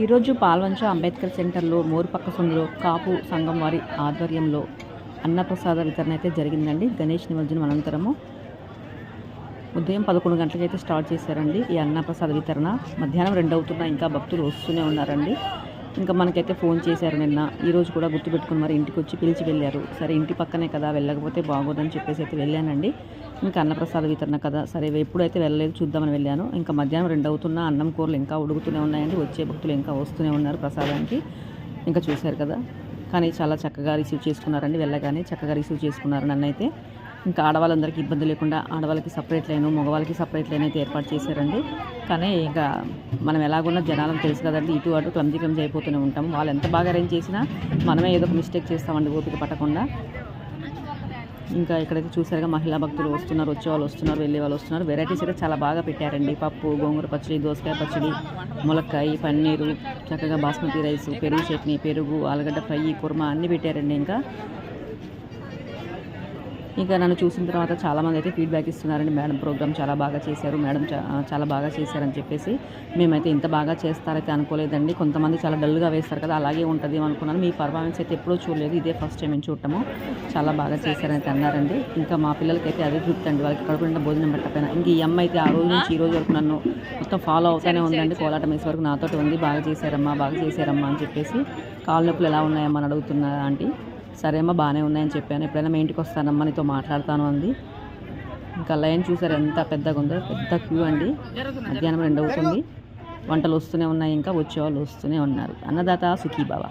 ఈరోజు పాల్వంచ అంబేద్కర్ సెంటర్లో మోరుపక్క సంఘంలో కాపు సంఘం వారి ఆధ్వర్యంలో అన్నప్రసాద వితరణ అయితే జరిగిందండి. గణేష్ నిమజ్జనం అనంతరము ఉదయం పదకొండు గంటలకైతే స్టార్ట్ చేశారండి ఈ అన్నప్రసాద వితరణ. మధ్యాహ్నం రెండు అవుతున్నా ఇంకా భక్తులు వస్తూనే ఉన్నారండి. ఇంకా మనకైతే ఫోన్ చేశారు నిన్న. ఈరోజు కూడా గుర్తుపెట్టుకుని మరి ఇంటికి వచ్చి పిలిచి వెళ్ళారు. సరే ఇంటి పక్కనే కదా వెళ్ళకపోతే బాగోదని చెప్పేసి అయితే వెళ్ళానండి. ఇంకా అన్నప్రసాద వితరణ కదా సరే ఎప్పుడైతే వెళ్ళలేదు చూద్దామని వెళ్ళాను ఇంకా మధ్యాహ్నం రెండు అవుతున్నా అన్నం కూరలు ఇంకా ఉడుకుతూనే ఉన్నాయండి. వచ్చే భక్తులు ఇంకా వస్తూనే ఉన్నారు ప్రసాదానికి. ఇంకా చూశారు కదా. కానీ చాలా చక్కగా రిసీవ్ చేసుకున్నారండి. వెళ్ళగానే చక్కగా రిసీవ్ చేసుకున్నారు నన్ను అయితే ఇంకా ఆడవాళ్ళందరికీ ఇబ్బంది లేకుండా ఆడవాళ్ళకి సపరేట్ లైన్ మగవాళ్ళకి సపరేట్ లైన్ అయితే ఏర్పాటు చేశారండి. కానీ ఇంకా మనం ఎలాగున్న జనాలను తెలుసు కదండి ఇటు అటు క్లమ్జీ క్లమ్జీ అయిపోతూనే ఉంటాం. వాళ్ళు ఎంత బాగా అరేంజ్ చేసినా మనమే ఏదో ఒక మిస్టేక్ చేస్తామండి ఓపిక పట్టకుండా. ఇంకా ఇక్కడైతే చూసారుగా మహిళా భక్తులు వస్తున్నారు వచ్చే వాళ్ళు వస్తున్నారు వెళ్ళే వాళ్ళు వస్తున్నారు. వెరైటీస్ అయితే చాలా బాగా పెట్టారండి. పప్పు గోంగూర పచ్చడి దోసకాయ పచ్చడి ములక్కాయ పన్నీరు చక్కగా బాస్మతి రైస్ పెరుగు చట్నీ పెరుగు ఆలుగడ్డ ఫ్రై కుర్మా అన్నీ పెట్టారండి ఇంకా. ఇంకా నన్ను చూసిన తర్వాత చాలామంది అయితే ఫీడ్బ్యాక్ ఇస్తున్నారండి మేడం ప్రోగ్రామ్ చాలా బాగా చేశారు మేడం చాలా బాగా చేశారని చెప్పేసి మేమైతే ఇంత బాగా చేస్తారైతే అనుకోలేదండి. కొంతమంది చాలా డల్గా వేస్తారు కదా అలాగే ఉంటుంది అనుకున్నాను. మీ పర్ఫార్మెన్స్ అయితే ఎప్పుడూ చూడలేదు ఇదే ఫస్ట్ టైం నేను చూడటము. చాలా బాగా చేశారని అన్నారండి. ఇంకా మా పిల్లలకి అయితే అదే తృప్తి అండి వాళ్ళకి కడుపు నిండా భోజనం పెట్టకపోయినా. ఇంక ఈ అమ్మ అయితే ఆ రోజు నుంచి ఈ రోజు వరకు నన్ను మొత్తం ఫాలో అవుతూనే ఉందండి. కోలాటం వేసే వరకు నాతో ఉంది బాగా చేశారమ్మా బాగా చేశారమ్మా అని చెప్పేసి కాళ్ళ నొప్పులు ఎలా ఉన్నాయమ్మా అని అడుగుతున్నా ఆంటీ. సరే అమ్మా బాగానే ఉన్నాయని చెప్పాను. ఎప్పుడైనా మీ ఇంటికి వస్తానమ్మా నీతో మాట్లాడతాను అంది. ఇంకా లైన్ చూసారు ఎంత పెద్దగా ఉందో. పెద్ద క్యూ అండి. మధ్యాహ్నం రెండు అవుతుంది. వంటలు వస్తూనే ఉన్నాయి ఇంకా వచ్చేవాళ్ళు వస్తూనే ఉన్నారు. అన్నదాత సుఖీ బాబా